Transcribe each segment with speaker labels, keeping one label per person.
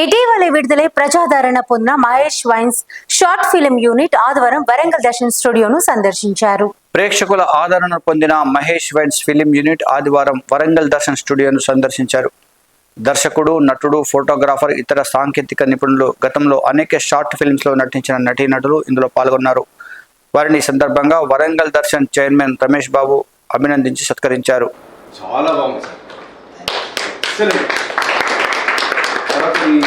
Speaker 1: ఇటీవల విడుదలై ప్రజాదరణ పొందిన Mahesh wines short film unit ఆదివారం వరంగల్ దర్శన్ స్టూడియోను సందర్శించారు.
Speaker 2: ప్రేక్షకుల ఆదరణ పొందిన మహేష్ వైన్స్ ఫిలిం యూనిట్ ఆదివారం వరంగల్ దర్శన్ స్టూడియోను సందర్శించారు. దర్శకుడు నటుడు ఫోటోగ్రాఫర్ ఇతర సాంకేతిక నిపుణులు గతంలో అనేక షార్ట్ ఫిల్మ్స్లో నటించిన నటీనటులు ఇందులో పాల్గొన్నారు. వారిని సందర్భంగా వరంగల్ దర్శన్ చైర్మన్ రమేష్ బాబు అభినందించి సత్కరించారు.
Speaker 3: చాలా బాగుంది తర్వాత మీ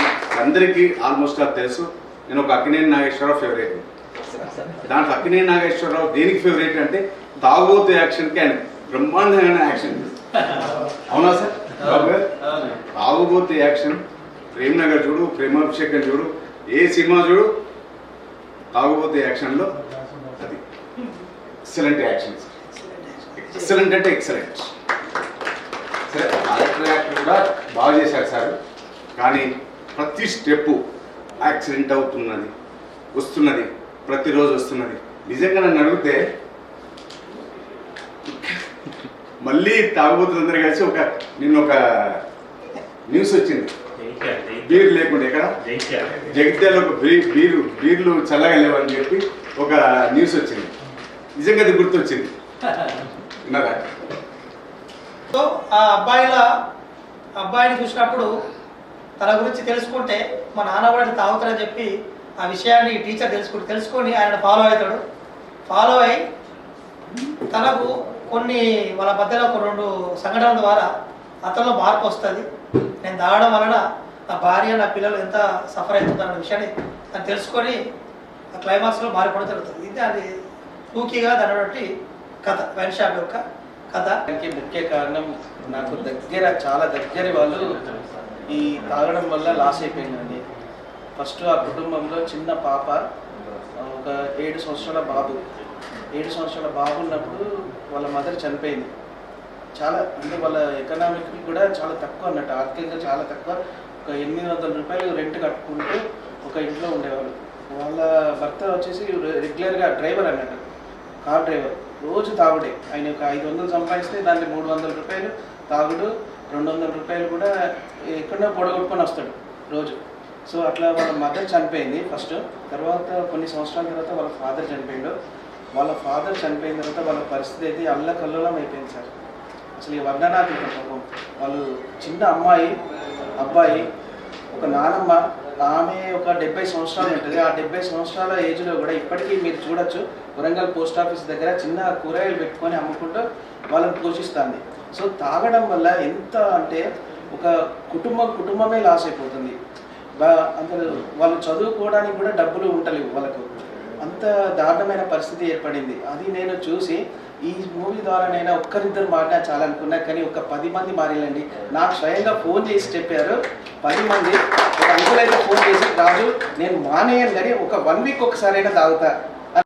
Speaker 3: అందరికీ ఆల్మోస్ట్ అది తెలుసు. నేను ఒక అక్కినేని నాగేశ్వరరావు ఫేవరెట్ దాంట్లో అక్కినేని నాగేశ్వరరావు దేనికి ఫేవరెట్ అంటే తాగుబోతు యాక్షన్కి ఆయన బ్రహ్మాండమైన యాక్షన్. అవునా సార్? బాబు తాగుబోతు యాక్షన్. ప్రేమ్ నగర్ చూడు ప్రేమాభిషేకం చూడు ఏ సినిమా చూడు తాగుబోతు యాక్షన్లో అది. ఎక్సలెంట్ యాక్షన్ ఎక్సలెంట్ అంటే ఎక్సలెంట్ సరే డైరెక్టర్ యాక్టర్ కూడా బాగా చేశారు సార్. కానీ ప్రతి స్టెప్పు యాక్సిడెంట్ అవుతున్నది వస్తున్నది ప్రతిరోజు వస్తున్నది. నిజంగా నన్ను అడిగితే మళ్ళీ తాగుబోతులందరూ కలిసి ఒక నిన్న ఒక న్యూస్ వచ్చింది. బీర్ లేకుండా ఎక్కడ? జగిత్యాల ఒక బీ బీరు బీర్లు చల్లగా లేవని చెప్పి ఒక న్యూస్ వచ్చింది. నిజంగా అది గుర్తొచ్చింది. విన్నారా?
Speaker 4: సో ఆ అబ్బాయిల అబ్బాయిని చూసినప్పుడు తన గురించి తెలుసుకుంటే మా నాన్న కూడా తాగుతారని చెప్పి ఆ విషయాన్ని టీచర్ తెలుసుకుంటే తెలుసుకొని ఆయన ఫాలో అవుతాడు. ఫాలో అయి తనకు కొన్ని వాళ్ళ మధ్యలో ఒక రెండు సంఘటనల ద్వారా అతనిలో మార్పు వస్తుంది. నేను తాగడం వలన నా భార్య నా పిల్లలు ఎంత సఫర్ అవుతుందన్న విషయాన్ని తను తెలుసుకొని ఆ క్లైమాక్స్లో మారిపోవడం జరుగుతుంది. ఇది అది టూకీగా దాని కథ వైన్ షాప్ యొక్క కథ.
Speaker 5: దానికి ముఖ్య కారణం నాకు దగ్గర చాలా దగ్గర వాళ్ళు తాగడం వల్ల లాస్ అయిపోయిందండి. ఫస్ట్ ఆ కుటుంబంలో చిన్న పాప ఒక ఏడు సంవత్సరాల బాబు. ఏడు సంవత్సరాల బాబు ఉన్నప్పుడు వాళ్ళ మదర్ చనిపోయింది. చాలా అంటే వాళ్ళ ఎకనామిక్ కూడా చాలా తక్కువ అన్నట్టు ఆర్థికంగా చాలా తక్కువ. ఒక ఎనిమిది వందల రూపాయలు రెంట్ కట్టుకుంటూ ఒక ఇంట్లో ఉండేవాళ్ళు. వాళ్ళ భర్త వచ్చేసి రెగ్యులర్గా డ్రైవర్ అన్నట్టు. Car driver. రోజు తాగుడే. ఆయన ఒక ఐదు వందలు సంపాదిస్తే దాన్ని మూడు వందల రూపాయలు తాగుడు రెండు వందల రూపాయలు కూడా ఎక్కడో పొడగొట్టుకొని వస్తాడు రోజు. సో అట్లా వాళ్ళ మదర్ చనిపోయింది ఫస్ట్. తర్వాత కొన్ని సంవత్సరాల తర్వాత వాళ్ళ ఫాదర్ చనిపోయిండు. వాళ్ళ ఫాదర్ చనిపోయిన తర్వాత వాళ్ళ పరిస్థితి అయితే అల్లకల్లోలం అయిపోయింది సార్. అసలు ఈ వర్ణనాతీతం పాపం. వాళ్ళు చిన్న అమ్మాయి అబ్బాయి ఒక నానమ్మ ఆమె ఒక డెబ్బై సంవత్సరాలు ఉంటుంది. ఆ డెబ్బై సంవత్సరాల ఏజ్లో కూడా ఇప్పటికీ మీరు చూడొచ్చు వరంగల్ పోస్ట్ ఆఫీస్ దగ్గర చిన్న కూరగాయలు పెట్టుకొని అమ్ముకుంటూ వాళ్ళని పోషిస్తుంది. సో తాగడం వల్ల ఎంత అంటే ఒక కుటుంబం కుటుంబమే లాస్ అయిపోతుంది. బా- వాళ్ళు చదువుకోవడానికి కూడా డబ్బులు ఉండలేవు వాళ్ళకు. అంత దారుణమైన పరిస్థితి ఏర్పడింది. అది నేను చూసి ఈ మూవీ ద్వారా నేను ఒక్కరిద్దరు మాట్లాడాలనుకున్నా కానీ ఒక పది మంది మారిలండి నాకు స్వయంగా ఫోన్ చేసి చెప్పారు పది మంది. ఒక అంకులైతే అయితే ఫోన్ చేసి రాజు నేను మానేయను కానీ ఒక వన్ వీక్ ఒకసారైనా తాగుతా.